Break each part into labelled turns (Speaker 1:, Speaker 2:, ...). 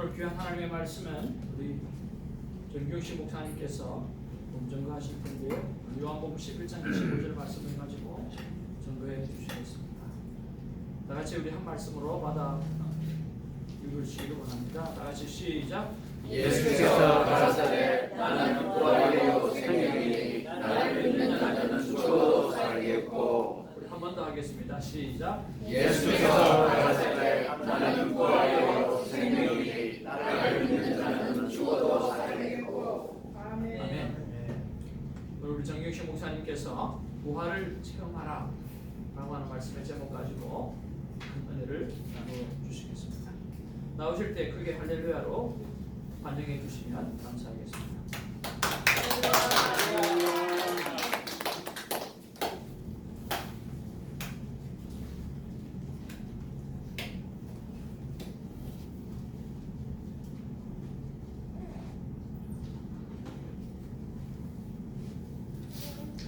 Speaker 1: 오늘 귀한 하나님의 말씀은 우리 정경식 목사님께서 본전거 하실 텐데요. 요한복음 11장 25절 말씀을 가지고 전도해 주시겠습니다. 다 같이 우리 한 말씀으로 받아 읽으시기 원합니다. 다 같이 시작.
Speaker 2: 예수께서 가라사대 나는 부활이요 생명이니 나를 믿는 자는 죽어도 살겠고
Speaker 1: 한 번 더 하겠습니다. 시작.
Speaker 2: 예수께서 가라사대 나는 부활이요 생명이니 나를 믿는 자는 죽어도 살겠고
Speaker 1: 아멘. 오늘 우리 정경식 목사님께서 부활을 체험하라 라고 하는 말씀의 제목 가지고 큰 은혜를 나누어 주시겠습니다. 나오실 때 크게 할렐루야로 반영해 주시면 감사하겠습니다.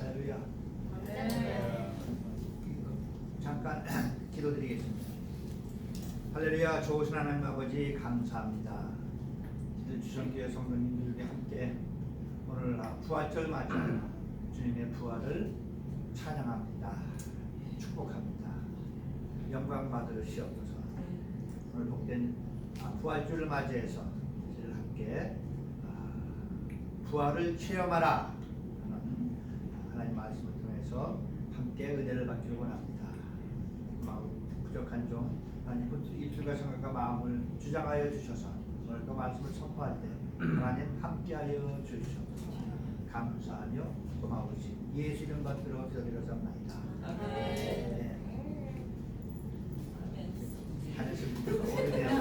Speaker 3: 할렐루야. 잠깐 기도드리겠습니다. 할렐루야 좋으신 하나님 아버지 감사합니다. 주성교회 성도님들과 함께 오늘 부활절 맞이하는 주님의 부활을 찬양합니다. 축복합니다. 영광 받으시옵소서. 오늘 복된 아, 부활주를 맞이해서 이들 함께 아, 부활을 체험하라 하는 하나님 말씀을 통해서 함께 은혜를 받기를 원합니다. 마음 부족한 종 하나님 입술과 생각과 마음을 주장하여 주셔서 오늘 그 말씀을 선포할 때 하나님 함께하여 주시옵소서. 감사하며 고마우신 예수 이름 받들어 기도드렸습니다. 네. 하늘에서 오래돼서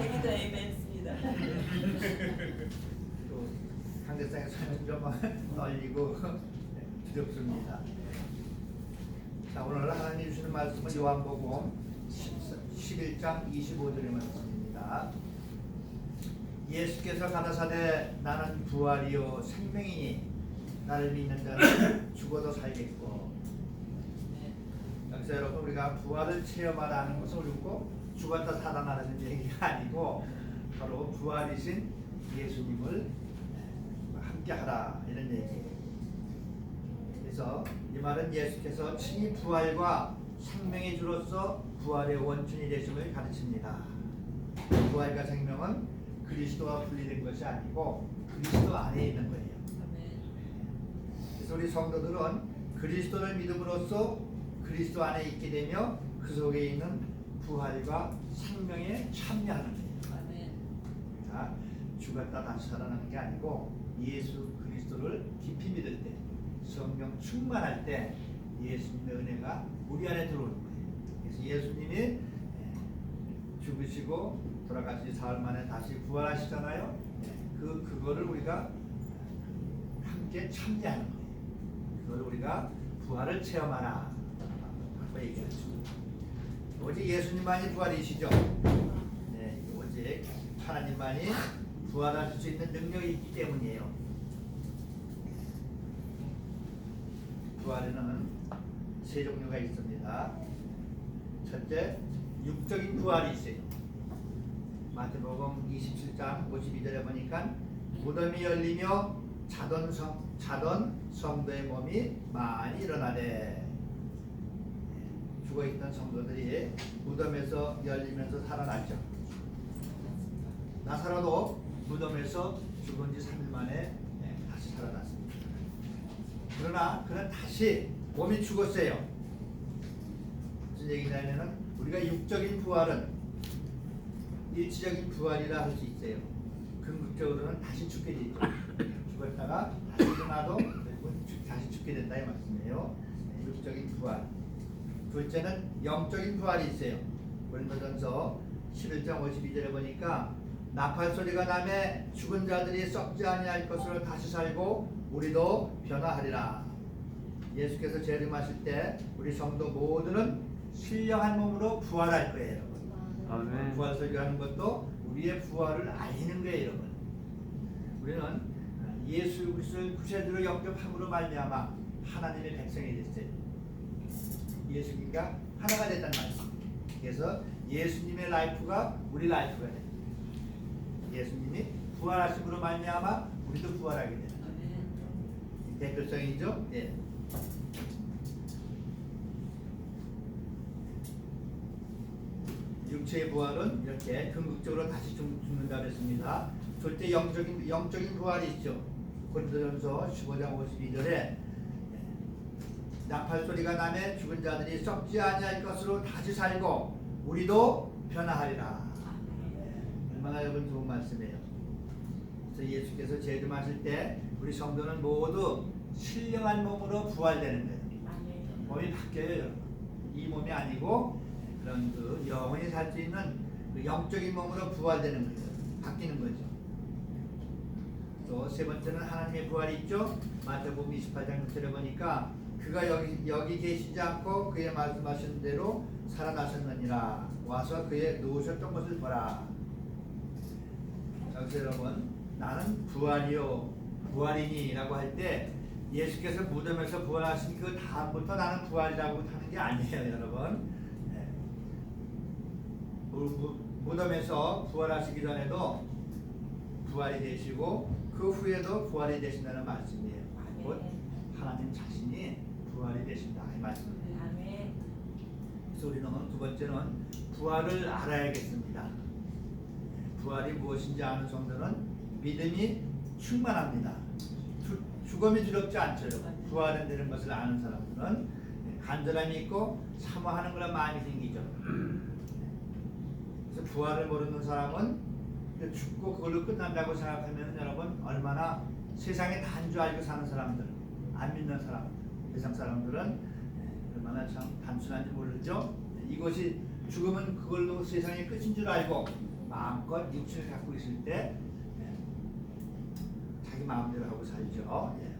Speaker 4: 여기도 에이멘입니다.
Speaker 3: 또 상대상의 손이 좀 떨리고 네, 두렵습니다. 자 오늘 하나님 주시는 말씀은 요한복음 11장 25절의 말씀입니다. 예수께서 가라사대 나는 부활이요 생명이니 나를 믿는 자는 죽어도 살겠고 여기서 여러분 우리가 부활을 체험하라는 우리 꼭 죽었다 살아나는 얘기가 아니고 바로 부활이신 예수님을 함께하라 이런 얘기예요. 그래서 이 말은 예수께서 친히 부활과 생명의 주로서 부활의 원천이 되심을 가르칩니다. 부활과 생명은 그리스도와 분리된 것이 아니고 그리스도 안에 있는 거예요. 그래서 우리 성도들은 그리스도를 믿음으로써 그리스도 안에 있게 되며 그 속에 있는 부활과 생명에 참여하는 거예요. 자, 죽었다 다시 살아나는 게 아니고 예수 그리스도를 깊이 믿을 때 성령 충만할 때 예수님의 은혜가 우리 안에 들어오는 거예요. 예수님이 예, 죽으시고 돌아가시 사흘 만에 다시 부활하시잖아요. 예, 그 그거를 우리가 함께 참여하는 거예요. 그걸 우리가 부활을 체험하라 하고 얘기하죠. 오직 예수님만이 부활이시죠. 네, 오직 하나님만이 부활할 수 있는 능력이 있기 때문이에요. 부활에는 세 종류가 있습니다. 첫째, 육적인 부활이 있어요. 마태복음 27장 52절에 보니까 무덤이 열리며 자던 성 자던 성도의 몸이 많이 일어나되 죽어 있던 성도들이 무덤에서 열리면서 살아났죠. 나사로도 무덤에서 죽은 지 3일 만에 네, 다시 살아났습니다. 그러나 그는 다시 몸이 죽었어요. 무슨 얘기냐면은 우리가 육적인 부활은 일시적인 부활이라 할 수 있어요. 궁극적으로는 다시 죽게 되죠. 죽었다가 다시 일어나도 결국은 죽- 다시 죽게 된다 이 말씀이에요. 네, 육적인 부활. 둘째는 영적인 부활이 있어요. 고린도전서 11장 52절에 보니까 나팔 소리가 나매 죽은 자들이 썩지 아니할 것으로 다시 살고 우리도 변화하리라. 예수께서 재림하실 때 우리 성도 모두는 신령한 몸으로 부활할 거예요, 여러분.
Speaker 2: 아멘.
Speaker 3: 부활 설교하는 것도 우리의 부활을 알리는 거예요, 여러분. 우리는 예수 그리스도를 구세주로 영접함으로 말미암아 하나님의 백성이 됐어요. 예수님과 하나가 됐단 말이에요. 그래서 예수님의 라이프가 우리 라이프가 돼요. 예수님이 부활하심으로 말미암아 우리도 부활하게 된다. 대표성이죠. 예. 육체의 부활은 이렇게 궁극적으로 다시 죽- 죽는다 그랬습니다. 절대 영적인 영적인 부활이 있죠. 고린도전서 15장 52절에 나팔 소리가 나매 죽은 자들이 썩지 아니할 것으로 다시 살고 우리도 변화하리라. 얼마나 여러분 좋은 말씀이에요. 그래서 예수께서 제주하실 때 우리 성도는 모두 신령한 몸으로 부활되는 거예요. 몸이 바뀌어요. 이 몸이 아니고 그런 그 영원히 살 수 있는 그 영적인 몸으로 부활되는 거예요. 바뀌는 거죠. 또 세 번째는 하나님의 부활이 있죠. 마태복음 28장 6절에 보니까 그가 여기 여기 계시지 않고 그의 말씀하신 대로 살아나셨느니라 와서 그의 누우셨던 것을 보라. 여기서 여러분 나는 부활이요 부활이니라고 할 때 예수께서 무덤에서 부활하신 그 다음부터 나는 부활이라고 하는 게 아니에요, 여러분. 무- 무덤에서 부활하시기 전에도 부활이 되시고 그 후에도 부활이 되신다는 말씀이에요. 곧 하나님 자신이 부활이 되신다 이 말씀입니다. 그래서 우리는 두 번째는 부활을 알아야겠습니다. 부활이 무엇인지 아는 정도는 믿음이 충만합니다. 주- 죽음이 두렵지 않죠. 부활은 되는 것을 아는 사람들은 간절함이 있고 사모하는 거라 마음이 생기죠. 부활을 모르는 사람은 그 죽고 그걸로 끝난다고 생각하면 여러분 얼마나 세상에 단줄 알고 사는 사람들, 안 믿는 사람, 세상 사람들은 얼마나 참 단순한지 모르죠. 이것이 죽음은 그걸로 세상의 끝인 줄 알고 마음껏 육체를 갖고 있을 때 예, 자기 마음대로 하고 살죠. 예.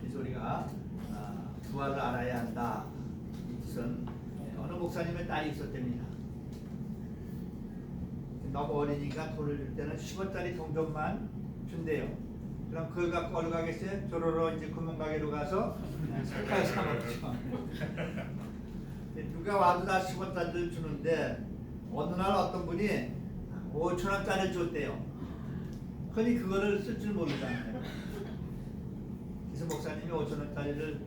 Speaker 3: 그래서 우리가 아, 부활을 알아야 한다. 이 뜻은 예, 어느 목사님의 딸이 있었답니다. 너무 어리니까 돈을 줄 때는 10원짜리 동전만 준대요. 그럼 그걸 갖고 어디 가겠어요? 조로로 이제 구멍가게로 가서 색깔 사 먹죠. 누가 와도 다 10원짜리를 주는데 어느 날 어떤 분이 5천 원짜리를 줬대요. 흔히 그거를 쓸 줄 모르잖아요. 그래서 목사님이 5천 원짜리를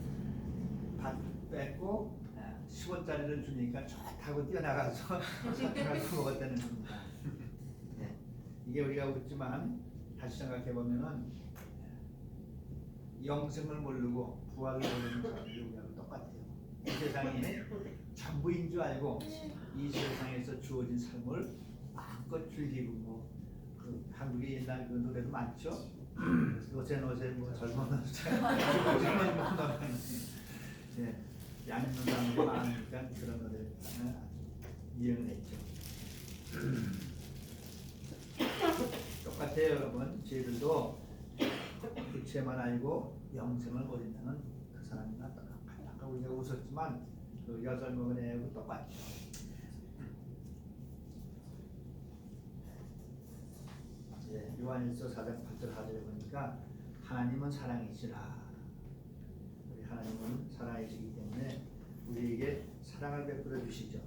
Speaker 3: 받 뺏고 10원짜리를 주니까 좋다고 뛰어나가서 사탕을 먹었다는 겁니다. 네. 이게 우리가 웃지만 다시 생각해 보면은 영생을 모르고 부활을 모르는 사람들이 우리하고 똑같아요. 이 세상이 전부인 줄 알고 이 세상에서 주어진 삶을 마음껏 즐기고 뭐, 그 한국의 옛날 그 노래도 많죠. 노세 노세 뭐 젊은 노세 젊은 노세 예, 양 있는 사람들이 많으니까 그런 아주 유행을 했죠. 똑같아요 여러분. 저희들도 육체만 알고 영생을 모른다는 그 사람이나 똑같아요 아까 우리가 웃었지만 그 여덟 먹은 애하고 똑같죠. 예, 요한일서 4장 8절 하절에 보니까 하나님은 사랑이시라 하나님은 사랑이시기 때문에 우리에게 사랑을 베풀어 주시죠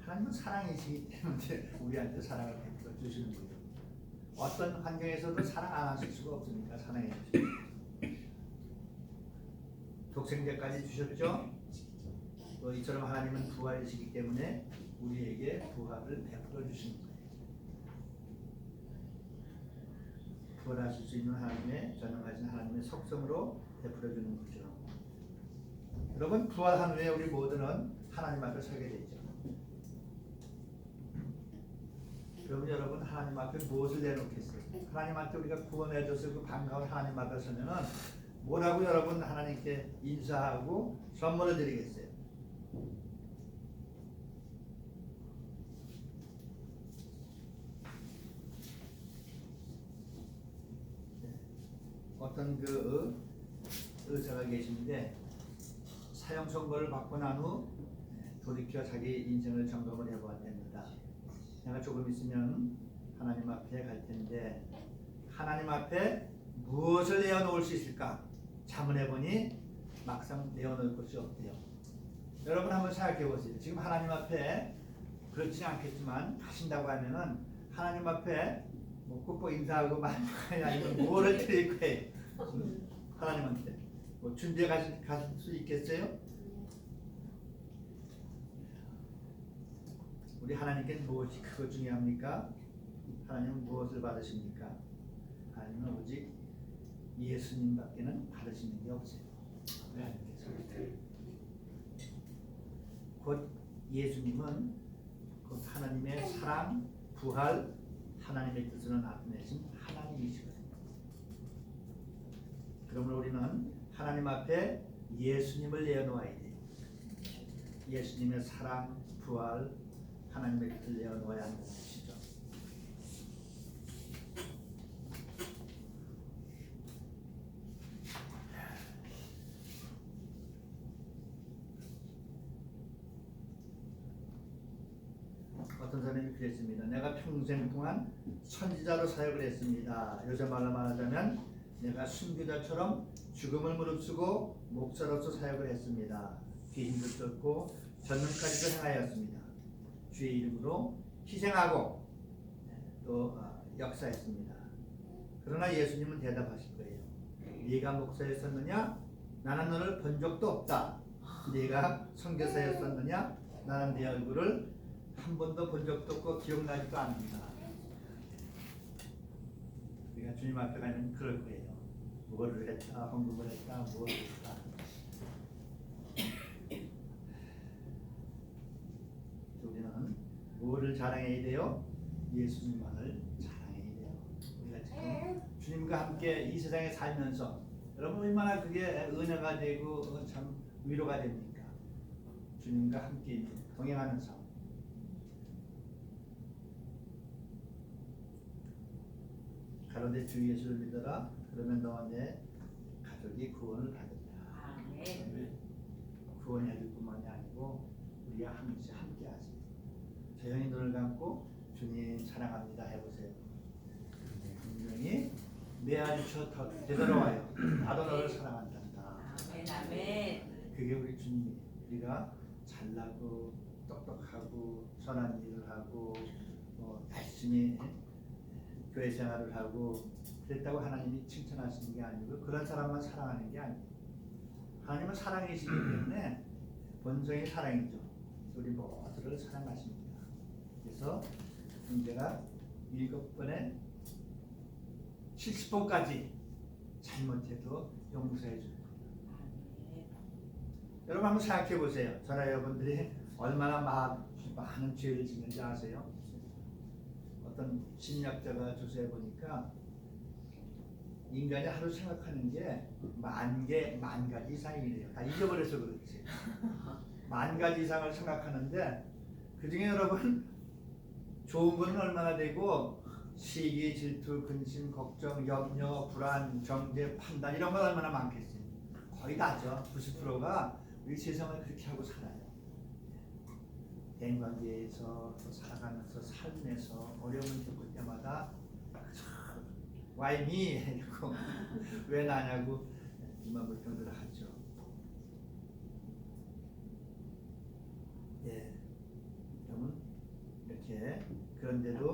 Speaker 3: 하나님은 사랑이시기 때문에 우리한테 사랑을 베풀어 주시는 거예요 어떤 환경에서도 사랑 안 하실 수가 없으니까 사랑해 주시죠. 독생자까지 주셨죠. 또 이처럼 하나님은 부활이시기 때문에 우리에게 부활을 베풀어 주시는 거예요. 부활하실 수 있는 하나님의 전능하신 하나님의 속성으로 베풀어 주는 거죠. 여러분 부활한 후에 우리 모두는 하나님 앞에 서게 되죠. 그러면 여러분 하나님 앞에 무엇을 내놓겠어요? 하나님 앞에 우리가 구원해줘서 그 반가운 하나님 앞에 서면은 뭐라고 여러분 하나님께 인사하고 선물을 드리겠어요? 네. 어떤 그 의사가 계신데 사형 선고를 받고 난 후 돌이켜 자기 인생을 점검을 해보았답니다. 내가 조금 있으면 하나님 앞에 갈 텐데 하나님 앞에 무엇을 내어놓을 수 있을까? 자문해 보니 막상 내어놓을 것이 없대요. 여러분 한번 생각해 보세요. 지금 하나님 앞에 그렇지 않겠지만 가신다고 하면은 하나님 앞에 뭐꼭 인사하고 만나야 아니면 뭐를 드릴 거예요. 하나님한테 뭐 준비해 가실, 가실 수 있겠어요? 우리 하나님께 무엇이 크고 중요합니까? 하나님은 무엇을 받으십니까? 하나님은 오직 예수님밖에는 받으시는 게 없어요. 하나님께서. 곧 예수님은 곧 하나님의 사랑, 부활, 하나님의 뜻을 나타내신 하나님이시거든요. 그러므로 우리는 하나님 앞에 예수님을 내어놓아야 돼요. 예수님의 사랑, 부활, 하나님의 뜻을 내어놓아야 하는 것이죠. 어떤 사람이 그랬습니다. 내가 평생 동안 선지자로 사역을 했습니다. 요새 말로 말하자면 내가 순교자처럼 죽음을 무릅쓰고 목사로서 사역을 했습니다. 귀신도 쫓고 전능까지도 행하였습니다. 주의 이름으로 희생하고 또 어, 역사했습니다. 그러나 예수님은 대답하실 거예요. 네가 목사였었느냐? 나는 너를 본 적도 없다. 네가 선교사였었느냐? 나는 네 얼굴을 한 번도 본 적도 없고 기억나지도 않는다. 우리가 주님 앞에 가면 그럴 거예요. 무엇을 했다, 헌금을 했다, 무엇을 했다. 우리는 무엇을 자랑해야 돼요? 예수님만을 자랑해야 돼요. 우리가 지금 주님과 함께 이 세상에 살면서 여러분 얼마나 그게 은혜가 되고 어, 참 위로가 됩니까? 주님과 함께 동행하는 삶. 가로대 주 예수를 믿어라. 그러면 너와 내 가족이 구원을 받으리라.
Speaker 4: 아멘.
Speaker 3: 구원해 줄 뿐만이 아니고 우리와 함께 함께 조용히 눈을 감고 주님 사랑합니다 해보세요. 분명히 내 안에서 더 되돌아와요. 나도 너를.
Speaker 4: 아멘.
Speaker 3: 그게 우리 주님이에요. 우리가 잘나고 똑똑하고 선한 일을 하고 뭐 열심히 교회 생활을 하고 그랬다고 하나님이 칭찬하시는 게 아니고 그런 사람만 사랑하는 게 아니에요. 하나님은 사랑이시기 때문에 본성이 사랑이죠. 우리 모두를 사랑하십니다. 그래서 문제가 일곱 번에 70번까지 잘못해도 용서해 줄 거예요.
Speaker 4: 아멘.
Speaker 3: 여러분 한번 생각해 보세요. 저나 여러분들이 얼마나 마, 많은 죄를 짓는지 아세요? 어떤 심리학자가 조사해 보니까 인간이 하루 생각하는 게 만 개, 만 가지 이상이래요. 다 잊어버려서 그렇지. 만 가지 이상을 생각하는데 그 중에 여러분 좋은 거는 얼마나 되고 시기, 질투, 근심, 걱정, 염려, 불안, 정죄, 판단 이런 건 얼마나 많겠어요. 거의 다죠. 90%가 우리 세상을 그렇게 하고 살아요. 대인관계에서 또 살아가면서 삶에서 어려움을 겪을 때마다 me? 이러고 왜 나냐고 이만 불평들을 하죠. 예, 여러분 이렇게 그런데도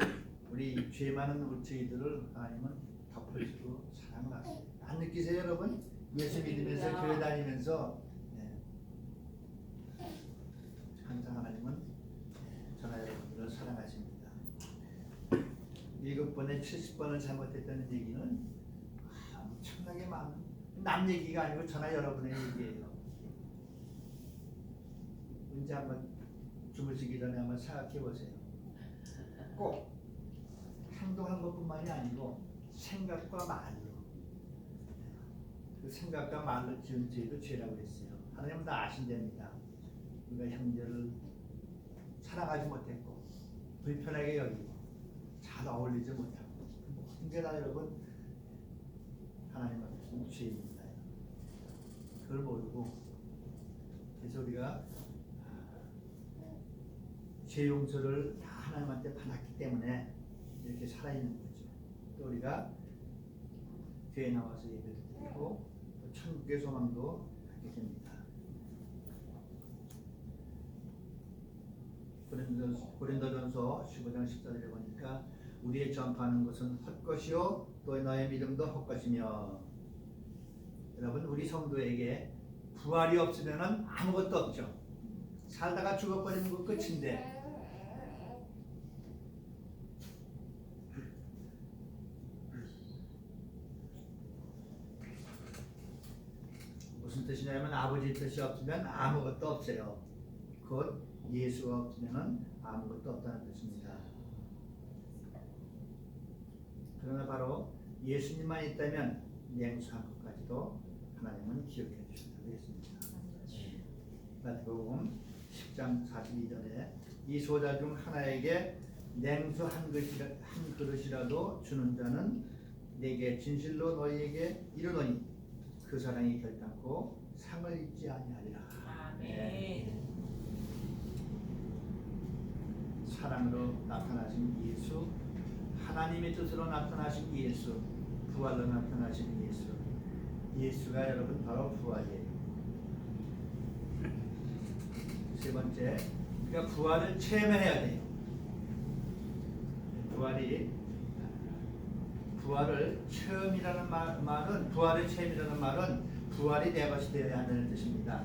Speaker 3: 우리 죄 많은 우리 저희들을 하나님은 덮어주고 사랑을 하세요. 안 느끼세요, 여러분? 예수 믿으면서 교회 다니면서 예. 항상 하나님은 저나 여러분들을 사랑하십니다. 일곱 번에 70번을 잘못했다는 얘기는 아, 엄청나게 많은 남 얘기가 아니고 저나 여러분의 얘기예요. 언제 한번 주무시기 전에 한번 생각해 보세요. 꼭 행동한 것뿐만이 아니고 생각과 말로 그 생각과 말로 지은 죄도 죄라고 했어요. 하나님은 다 아신답니다. 우리가 형제를 사랑하지 못했고 불편하게 여기고 잘 어울리지 못하고 모든 게다 여러분 하나님 앞에 죄입니다. 그걸 모르고 그래서 우리가 죄 용서를 다 하나님한테 받았기 때문에 이렇게 살아있는 거죠. 또 우리가 교회 나와서 예배를 드리고 또 천국의 소망도 갖게 됩니다. 고린도- 고린도전서 15장 14절에 보니까 우리의 전파하는 것은 헛것이요 또 너의 믿음도 헛것이며 여러분 우리 성도에게 부활이 없으면 아무것도 없죠. 살다가 죽어버리는 거 끝인데 뜻이냐면 아버지 뜻이 없으면 아무것도 없어요. 곧 예수가 없으면 아무것도 없다는 뜻입니다. 그러나 바로 예수님만 있다면 냉수한 것까지도 하나님은 기억해 주신다고 했습니다. 마태복음 10장 42절에 이 소자 중 하나에게 냉수 한 그릇이라, 한 그릇이라도 주는 자는 내게 진실로 너희에게 이르노니 그 사랑이 결단코 상을 잊지 아니하리라. 네.
Speaker 4: 아멘.
Speaker 3: 사랑으로 나타나신 예수, 하나님의 뜻으로 나타나신 예수, 부활로 나타나신 예수. 예수가 여러분 바로 부활이에요. 세 번째, 우리가 부활을 체험해야 돼요. 부활이 부활을 체험이라는 말, 말은 부활의 체험이라는 말은 부활이 내 것이 되어야 한다는 뜻입니다.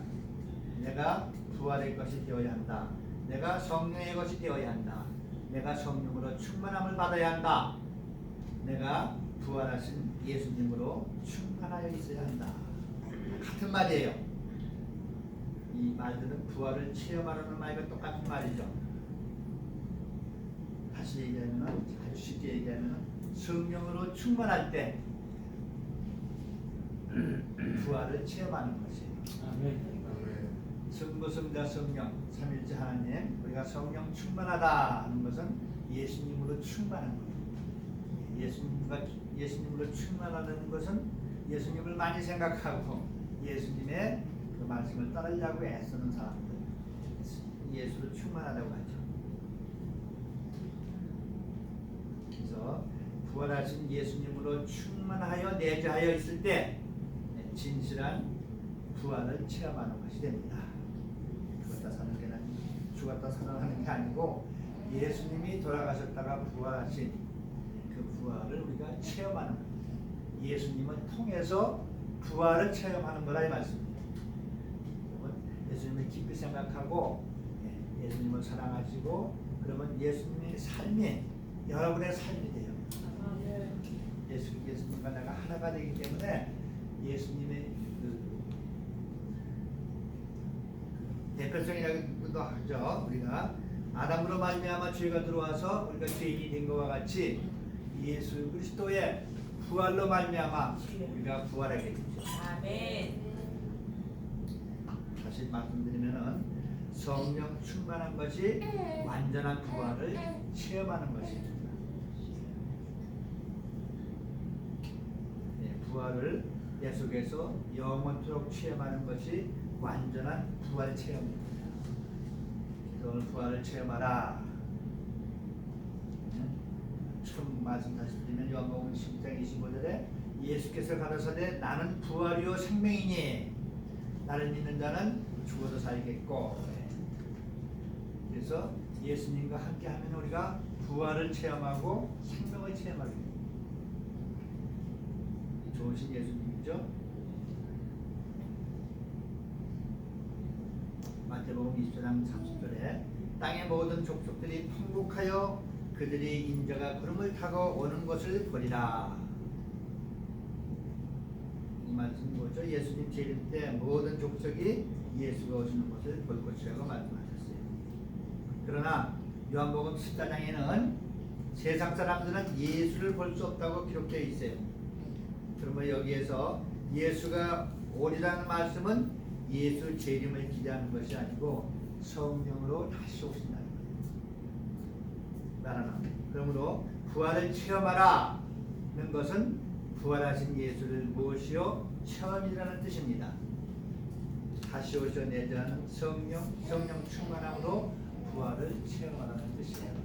Speaker 3: 내가 부활의 것이 되어야 한다. 내가 성령의 것이 되어야 한다. 내가 성령으로 충만함을 받아야 한다. 내가 부활하신 예수님으로 충만하여 있어야 한다. 같은 말이에요. 이 말들은 부활을 체험하라는 말과 똑같은 말이죠. 다시 얘기하면 아주 쉽게 얘기하면 성령으로 충만할 때 부활을 체험하는 것이에요.
Speaker 1: 아멘.
Speaker 3: 성부 성자 성령 삼일째 하나님 우리가 성령 충만하다 하는 것은 예수님으로 충만한 거예요. 예수님과 예수님으로 충만하는 것은 예수님을 많이 생각하고 예수님의 그 말씀을 따르려고 애쓰는 사람들 예수로 충만하다고 하죠. 그래서 부활하신 예수님으로 충만하여 내재하여 있을 때 진실한 부활을 체험하는 것이 됩니다. 죽었다 사는 게 아니 죽었다 살아나는 게 아니고 예수님이 돌아가셨다가 부활하신 그 부활을 우리가 체험하는 겁니다. 예수님을 통해서 부활을 체험하는 거라 이 말씀입니다. 예수님을 깊이 생각하고 예, 예수님을 사랑하시고 그러면 예수님의 삶이 여러분의 삶이. 예수 예수님과 내가 하나가 되기 때문에 예수님의 그 대표성이라고도 하죠. 우리가 아담으로 말미암아 죄가 들어와서 우리가 죄인이 된 것과 같이 예수 그리스도의 부활로 말미암아 우리가 부활하게 되죠.
Speaker 4: 아멘.
Speaker 3: 다시 말씀드리면은 성령 충만한 것이 완전한 부활을 체험하는 것입니다. 네, 부활을 내 속에서 영원토록 체험하는 것이 완전한 부활 체험입니다. 오늘 부활을 체험하라. 네? 처음 말씀 다시 드리면 요한복음 10장 25절에 예수께서 가라사대 나는 부활이요 생명이니 나를 믿는 자는 죽어도 살겠고 네. 그래서 예수님과 함께하면 우리가 부활을 체험하고 생명을 체험하게 됩니다. 좋으신 예수님이죠. 마태복음 20장 30절에 땅의 모든 족속들이 통곡하여 그들이 인자가 구름을 타고 오는 것을 보리라. 이 말씀이 뭐죠? 예수님 재림 때 모든 족속이 예수가 오시는 것을 볼 것이라고 말씀하셨어요. 그러나 요한복음 14장에는 세상 사람들은 예수를 볼 수 없다고 기록되어 있어요. 그러면 여기에서 예수가 오리라는 말씀은 예수 재림을 기대하는 것이 아니고 성령으로 다시 오신다는 거예요. 그러므로 부활을 체험하라는 것은 부활하신 예수를 무엇이요 체험이라는 뜻입니다. 다시 오셔 내자는 성령 성령 충만함으로 부활을 체험하라는 뜻이에요.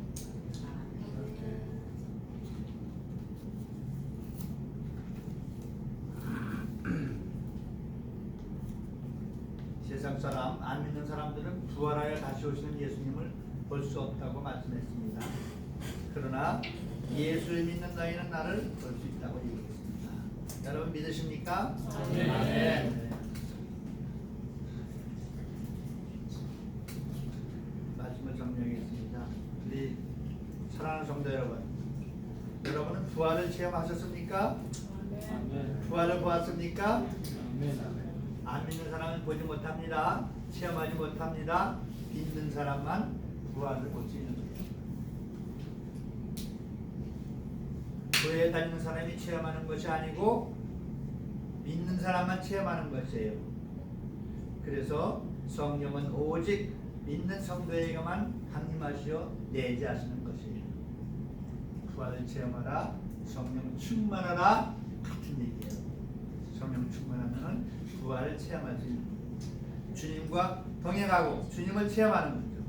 Speaker 3: 사람 안 믿는 사람들은 부활하여 다시 오시는 예수님을 볼 수 없다고 말씀했습니다. 그러나 예수를 믿는 너희는 나를 볼 수 있다고 얘기했습니다. 여러분 믿으십니까?
Speaker 1: 네.
Speaker 3: 네. 말씀을 정리하겠습니다. 우리 사랑하는 성도 여러분, 여러분은 부활을 체험하셨습니까?
Speaker 1: 아멘.
Speaker 3: 부활을 보았습니까? 안 믿는 사람은 보지 못합니다. 체험하지 못합니다. 믿는 사람만 부활을 볼 수 있는 거예요. 교회에 다니는 사람이 체험하는 것이 아니고 믿는 사람만 체험하는 것이에요. 그래서 성령은 오직 믿는 성도에게만 강림하시어 내재하시는 것이에요. 부활을 체험하라, 성령 충만하라 같은 얘기예요. 성령 충만하면 부활을 체험할 수. 주님과 동행하고 주님을 체험하는 거죠.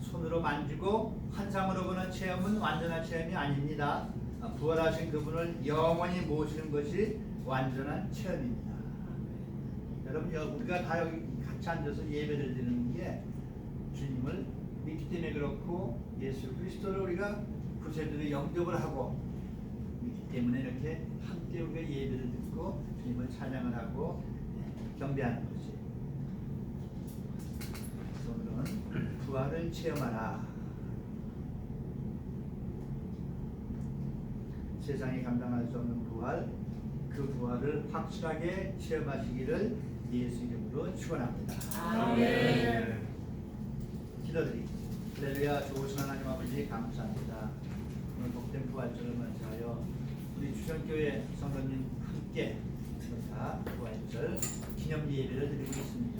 Speaker 3: 손으로 만지고 환상으로 보는 체험은 완전한 체험이 아닙니다. 아, 부활하신 그분을 영원히 모시는 것이 완전한 체험입니다. 여러분 여- 우리가 다 여기 같이 앉아서 예배를 드리는 게 주님을 믿기 때문에 그렇고 예수 그리스도를 우리가 구세주로 영접을 하고 때문에 이렇게 함께 우리가 예배를 듣고 주님을 찬양을 하고 네, 경배하는 것이 오늘은 부활을 체험하라 세상이 감당할 수 없는 부활 그 부활을 확실하게 체험하시기를 예수 이름으로 축원합니다.
Speaker 4: 아멘.
Speaker 3: 기도드리겠습니다. 할렐루야 좋으신 하나님 아버지 감사합니다. 오늘 복된 부활절을 맞이하여 우리 주전교회 성도님 함께 다 부활절 기념 예배를 드리고 있습니다.